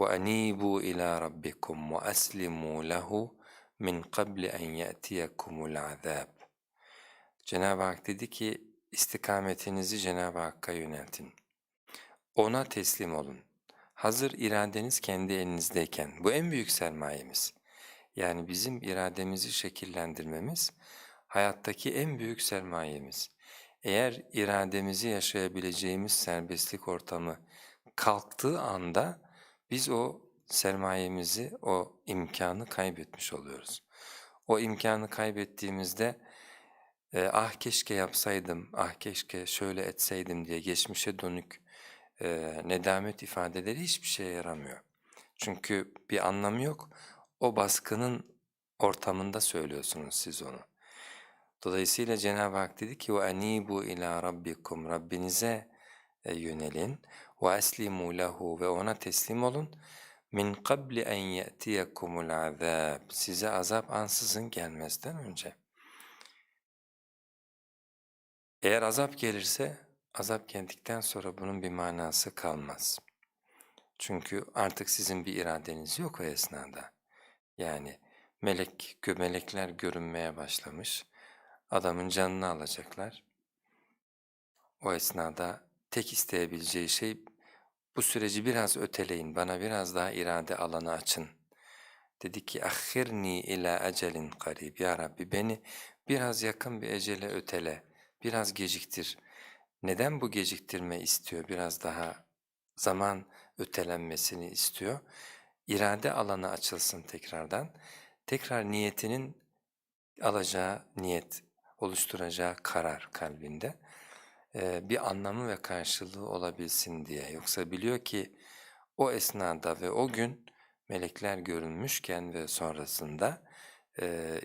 وَاَن۪يبُوا اِلَى رَبِّكُمْ وَاَسْلِمُوا لَهُ مِنْ قَبْلِ اَنْ يَأْتِيَكُمُ الْعَذَابِ Cenab-ı Hak dedi ki istikametinizi Cenab-ı Hakk'a yöneltin. Ona teslim olun. Hazır iradeniz kendi elinizdeyken, bu en büyük sermayemiz. Yani bizim irademizi şekillendirmemiz, hayattaki en büyük sermayemiz. Eğer irademizi yaşayabileceğimiz serbestlik ortamı kalktığı anda biz o sermayemizi, o imkanı kaybetmiş oluyoruz. O imkanı kaybettiğimizde e, ah keşke yapsaydım, ah keşke şöyle etseydim diye geçmişe dönük e, nedamet ifadeleri hiçbir şeye yaramıyor. Çünkü bir anlamı yok. O baskının ortamında söylüyorsunuz siz onu. Dolayısıyla Cenab-ı Hak dedi ki وَاَن۪يبُوا اِلَى رَبِّكُمْ Rabbinize e, yönelin وَاَسْلِمُوا لَهُ ve ona teslim olun min qabli en ye'tiyekumul azab size azap ansızın gelmezden önce. Eğer azap gelirse azap geldikten sonra bunun bir manası kalmaz. Çünkü artık sizin bir iradeniz yok o esnada. Yani melek, melekler görünmeye başlamış, adamın canını alacaklar. O esnada tek isteyebileceği şey bu süreci biraz öteleyin, bana biraz daha irade alanı açın. Dedi ki ahhirni ila ecelin karib ya Rabbi beni biraz yakın bir ecele ötele, biraz geciktir. Neden bu geciktirme istiyor? Biraz daha zaman ötelenmesini istiyor. İrade alanı açılsın tekrardan. Tekrar niyetinin alacağı niyet, oluşturacağı karar kalbinde bir anlamı ve karşılığı olabilsin diye. Yoksa biliyor ki o esnada ve o gün melekler görünmüşken ve sonrasında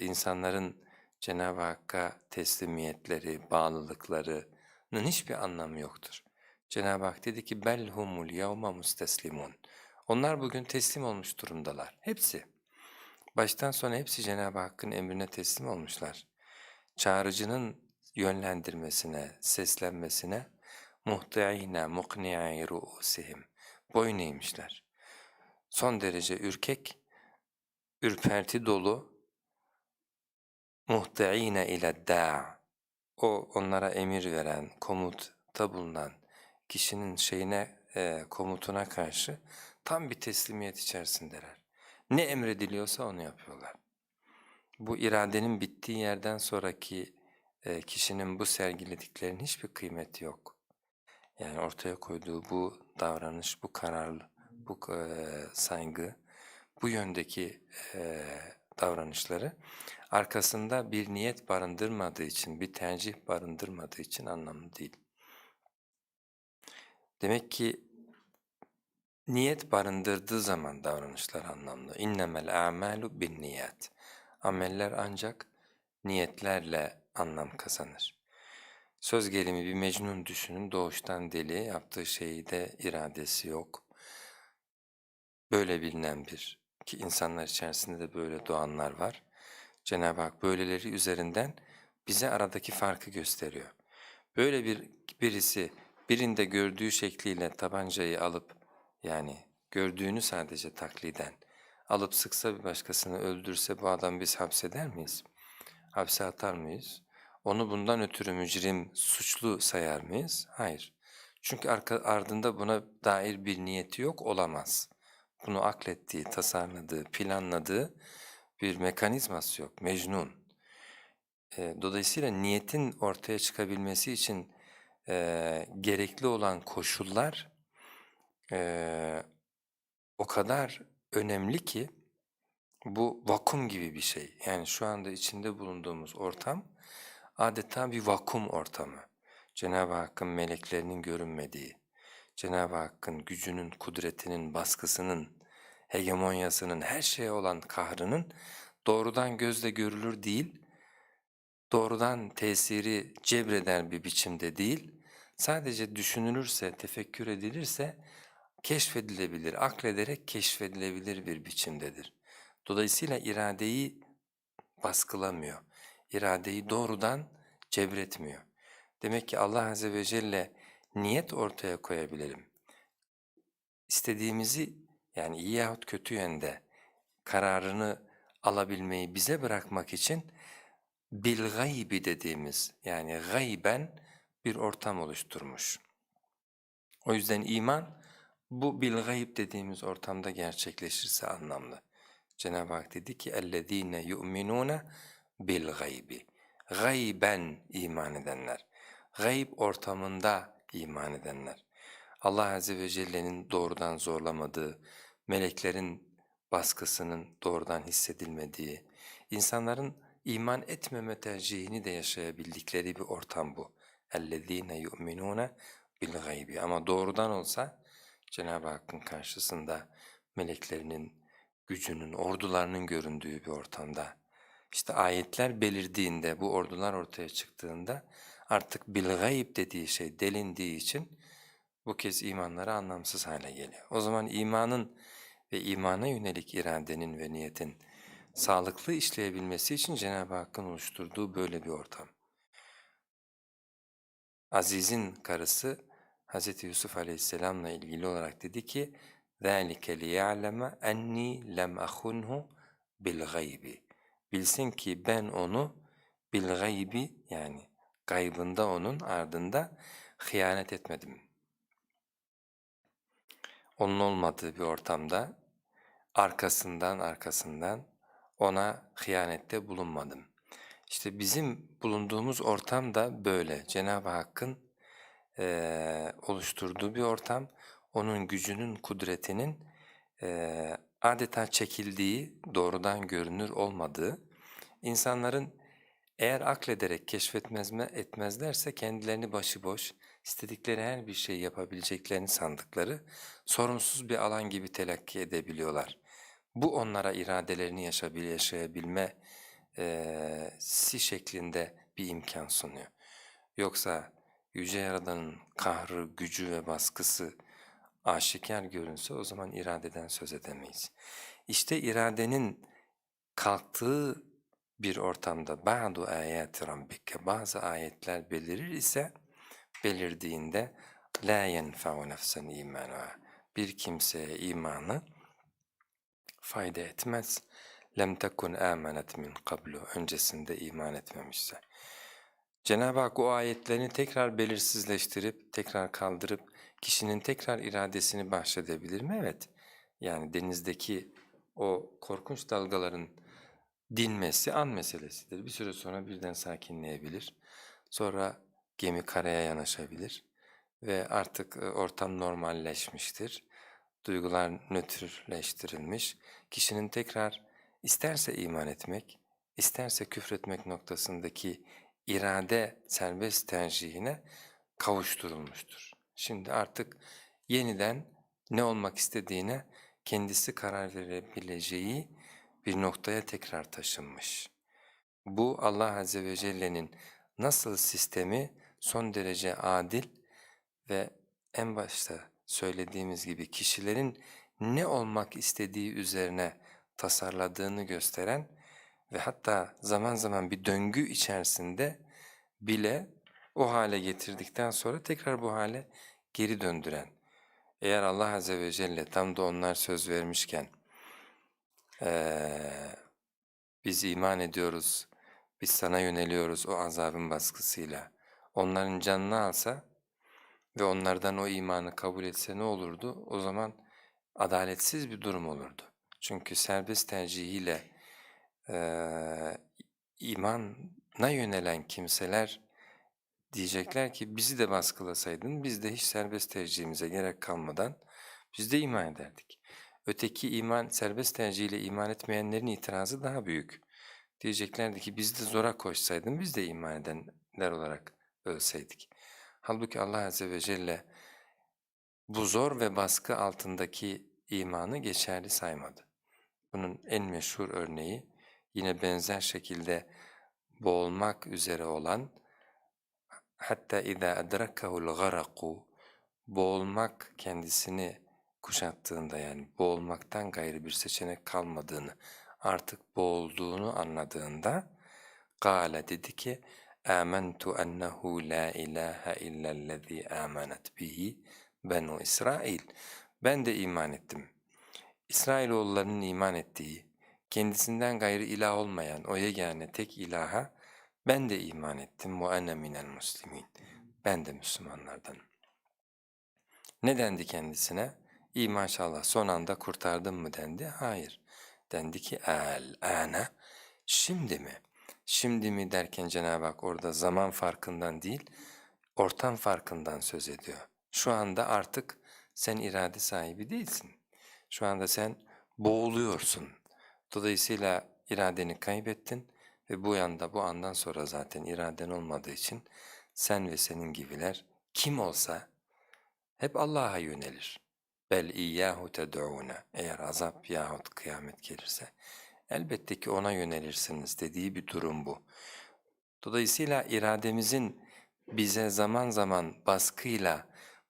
insanların Cenab-ı Hakk'a teslimiyetleri, bağlılıklarının hiçbir anlamı yoktur. Cenab-ı Hak dedi ki bel humul yevme musteslimun. Onlar bugün teslim olmuş durumdalar. Hepsi. Baştan sona hepsi Cenab-ı Hakk'ın emrine teslim olmuşlar. Çağrıcının yönlendirmesine, seslenmesine muhti'ine mukni'i ru'usihim boyun eğmişler. Son derece ürkek, ürperti dolu muhti'ine ile da o onlara emir veren, komutta bulunan kişinin şeyine, e, komutuna karşı tam bir teslimiyet içerisindeler. Ne emrediliyorsa onu yapıyorlar. Bu iradenin bittiği yerden sonraki e, kişinin bu sergilediklerinin hiçbir kıymeti yok. Yani ortaya koyduğu bu davranış, bu kararlı, bu e, saygı, bu yöndeki e, davranışları arkasında bir niyet barındırmadığı için, bir tercih barındırmadığı için anlamlı değil. Demek ki niyet barındırdığı zaman davranışlar anlamlı. İnnemel a'malu bin niyet. Ameller ancak niyetlerle anlam kazanır. Söz gelimi bir mecnun düşünün, doğuştan deli, yaptığı şeyde iradesi yok. Böyle bilinen bir, ki insanlar içerisinde de böyle doğanlar var. Cenab-ı Hak böyleleri üzerinden bize aradaki farkı gösteriyor. Böyle bir birisi birinde gördüğü şekliyle tabancayı alıp yani gördüğünü sadece takliden alıp sıksa bir başkasını öldürse bu adam biz hapseder miyiz? Hapse atar mıyız? Onu bundan ötürü mücrim, suçlu sayar mıyız? Hayır. Çünkü arka, ardında buna dair bir niyeti yok, olamaz. Bunu aklettiği, tasarladığı, planladığı bir mekanizması yok, mecnun. E, dolayısıyla niyetin ortaya çıkabilmesi için e, gerekli olan koşullar e, o kadar önemli ki bu vakum gibi bir şey. Yani şu anda içinde bulunduğumuz ortam adeta bir vakum ortamı. Cenab-ı Hakk'ın meleklerinin görünmediği, Cenab-ı Hakk'ın gücünün, kudretinin, baskısının, hegemonyasının, her şeye olan kahrının doğrudan gözle görülür değil, doğrudan tesiri cebreden bir biçimde değil, sadece düşünülürse, tefekkür edilirse keşfedilebilir, aklederek keşfedilebilir bir biçimdedir. Dolayısıyla iradeyi baskılamıyor, iradeyi doğrudan cebretmiyor. Demek ki Allah Azze ve Celle niyet ortaya koyabilelim. İstediğimizi yani iyi yahut kötü yönde kararını alabilmeyi bize bırakmak için bil gaybi dediğimiz yani gayben bir ortam oluşturmuş. O yüzden iman bu bil gayb dediğimiz ortamda gerçekleşirse anlamlı. Cenab-ı Hak dedi ki اَلَّذ۪ينَ يُؤْمِنُونَ بِالْغَيْبِ Gayben iman edenler. Gayb ortamında iman edenler. Allah Azze ve Celle'nin doğrudan zorlamadığı, meleklerin baskısının doğrudan hissedilmediği, insanların iman etmeme tercihini de yaşayabildikleri bir ortam bu. اَلَّذ۪ينَ يُؤْمِنُونَ بِالْغَيْبِ Ama doğrudan olsa Cenab-ı Hakk'ın karşısında meleklerinin, gücünün, ordularının göründüğü bir ortamda, işte ayetler belirdiğinde, bu ordular ortaya çıktığında artık bil dediği şey delindiği için bu kez imanları anlamsız hale geliyor. O zaman imanın ve imana yönelik iradenin ve niyetin sağlıklı işleyebilmesi için Cenab-ı Hakk'ın oluşturduğu böyle bir ortam. Aziz'in karısı Hz. Yusuf Aleyhisselam'la ilgili olarak dedi ki ذَٰلِكَ لِيَعْلَمَ اَنِّي لَمْ أَخُنْهُ بِالْغَيْبِ Bilsin ki ben onu bil gaybi yani gaybında onun ardında hıyanet etmedim. Onun olmadığı bir ortamda arkasından arkasından ona hıyanette bulunmadım. İşte bizim bulunduğumuz ortam da böyle. Cenab-ı Hakk'ın e, oluşturduğu bir ortam, onun gücünün, kudretinin e, adeta çekildiği, doğrudan görünür olmadığı, insanların eğer aklederek keşfetmez etmezlerse kendilerini başıboş, istedikleri her bir şeyi yapabileceklerini sandıkları sorumsuz bir alan gibi telakki edebiliyorlar. Bu onlara iradelerini yaşayabilme e, si şeklinde bir imkan sunuyor. Yoksa Yüce Yaradan'ın kahrı, gücü ve baskısı aşikar görünse o zaman iradeden söz edemeyiz. İşte iradenin kalktığı bir ortamda ba'du ayati rabbike bazı ayetler belirir ise belirdiğinde la yenfa'u nefsen imanuha bir kimseye imanı fayda etmez. Lem tekun amenet min qablu öncesinde iman etmemişse. Cenab-ı Hak o ayetlerini tekrar belirsizleştirip, tekrar kaldırıp kişinin tekrar iradesini bahşedebilir mi? Evet. Yani denizdeki o korkunç dalgaların dinmesi an meselesidir. Bir süre sonra birden sakinleyebilir. Sonra gemi karaya yanaşabilir ve artık e, ortam normalleşmiştir. Duygular nötrleştirilmiş. Kişinin tekrar isterse iman etmek, isterse küfretmek noktasındaki irade serbest tercihine kavuşturulmuştur. Şimdi artık yeniden ne olmak istediğine kendisi karar verebileceği bir noktaya tekrar taşınmış. Bu Allah Azze ve Celle'nin nasıl sistemi son derece adil ve en başta söylediğimiz gibi kişilerin ne olmak istediği üzerine tasarladığını gösteren ve hatta zaman zaman bir döngü içerisinde bile o hale getirdikten sonra tekrar bu hale geri döndüren. Eğer Allah Azze ve Celle tam da onlar söz vermişken ee, biz iman ediyoruz, biz sana yöneliyoruz o azabın baskısıyla. Onların canını alsa ve onlardan o imanı kabul etse ne olurdu? O zaman adaletsiz bir durum olurdu. Çünkü serbest tercihiyle e, imana yönelen kimseler diyecekler ki bizi de baskılasaydın biz de hiç serbest tercihimize gerek kalmadan biz de iman ederdik. Öteki iman, serbest tercihiyle iman etmeyenlerin itirazı daha büyük. Diyeceklerdi ki biz de zora koşsaydın biz de iman edenler olarak ölseydik. Halbuki Allah Azze ve Celle bu zor ve baskı altındaki imanı geçerli saymadı. Bunun en meşhur örneği yine benzer şekilde boğulmak üzere olan hatta اِذَا اَدْرَكَهُ الْغَرَقُ boğulmak kendisini kuşattığında yani boğulmaktan gayrı bir seçenek kalmadığını, artık boğulduğunu anladığında قَالَ dedi ki آمَنْتُ أَنَّهُ لَا إِلَٰهَ إِلَّا الَّذ۪ي آمَنَتْ بِهِ بَنُوا İsrail. Ben de iman ettim. İsrailoğullarının iman ettiği, kendisinden gayrı ilah olmayan o yegane tek ilaha ben de iman ettim ve ene minel. Ben de Müslümanlardanım. Ne dendi kendisine? İyi maşallah son anda kurtardın mı dendi? Hayır. Dendi ki el ana şimdi mi? Şimdi mi derken Cenab-ı Hak orada zaman farkından değil, ortam farkından söz ediyor. Şu anda artık sen irade sahibi değilsin. Şu anda sen boğuluyorsun. Dolayısıyla iradeni kaybettin ve bu yanda bu andan sonra zaten iraden olmadığı için sen ve senin gibiler kim olsa hep Allah'a yönelir. Bel iyyahu ted'ûne eğer azap yahut kıyamet gelirse elbette ki ona yönelirsiniz dediği bir durum bu. Dolayısıyla irademizin bize zaman zaman baskıyla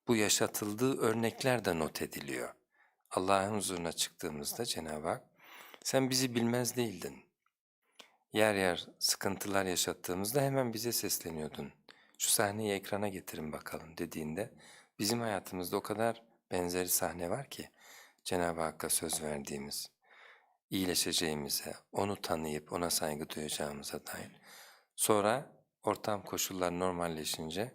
bu yaşatıldığı örnekler de not ediliyor. Allah'ın huzuruna çıktığımızda Cenab-ı Hak sen bizi bilmez değildin. Yer yer sıkıntılar yaşattığımızda hemen bize sesleniyordun. Şu sahneyi ekrana getirin bakalım dediğinde bizim hayatımızda o kadar benzeri sahne var ki Cenab-ı Hakk'a söz verdiğimiz, iyileşeceğimize, onu tanıyıp ona saygı duyacağımıza dair. Sonra ortam koşullar normalleşince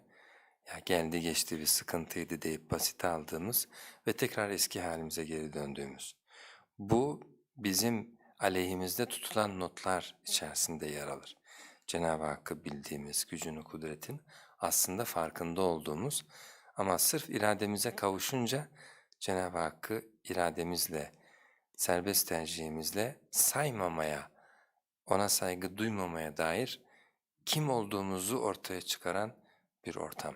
ya geldi geçti bir sıkıntıydı deyip basite aldığımız ve tekrar eski halimize geri döndüğümüz. Bu bizim aleyhimizde tutulan notlar içerisinde yer alır. Cenab-ı Hakk'ı bildiğimiz gücünü, kudretin aslında farkında olduğumuz ama sırf irademize kavuşunca Cenab-ı Hakk'ı irademizle, serbest tercihimizle saymamaya, ona saygı duymamaya dair kim olduğumuzu ortaya çıkaran bir ortam.